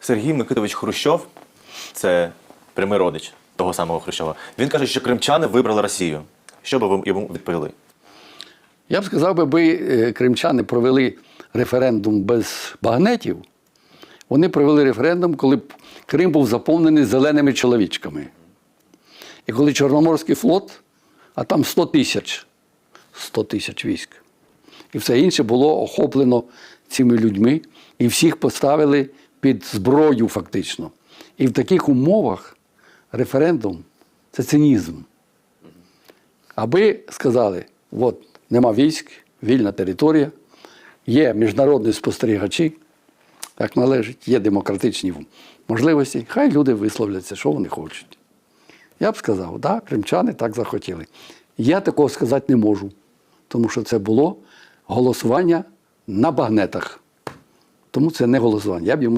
Сергій Микитович Хрущов, це прямий родич того самого Хрущова. Він каже, що кримчани вибрали Росію. Що би ви йому відповіли? Я б сказав, би, е, кримчани провели референдум без багнетів, вони провели референдум, коли б Крим був заповнений зеленими чоловічками. І коли Чорноморський флот, а там 100 тисяч, 100 тисяч військ. І все інше було охоплено цими людьми, і всіх поставили під зброю фактично. І в таких умовах референдум це цинізм. Аби сказали, от нема військ, вільна територія, є міжнародні спостерігачі, так належить, є демократичні можливості, хай люди висловляться, що вони хочуть. Я б сказав, да, кримчани так захотіли. Я такого сказати не можу, тому що це було голосування на багнетах. Тому це не голосування. Я б йому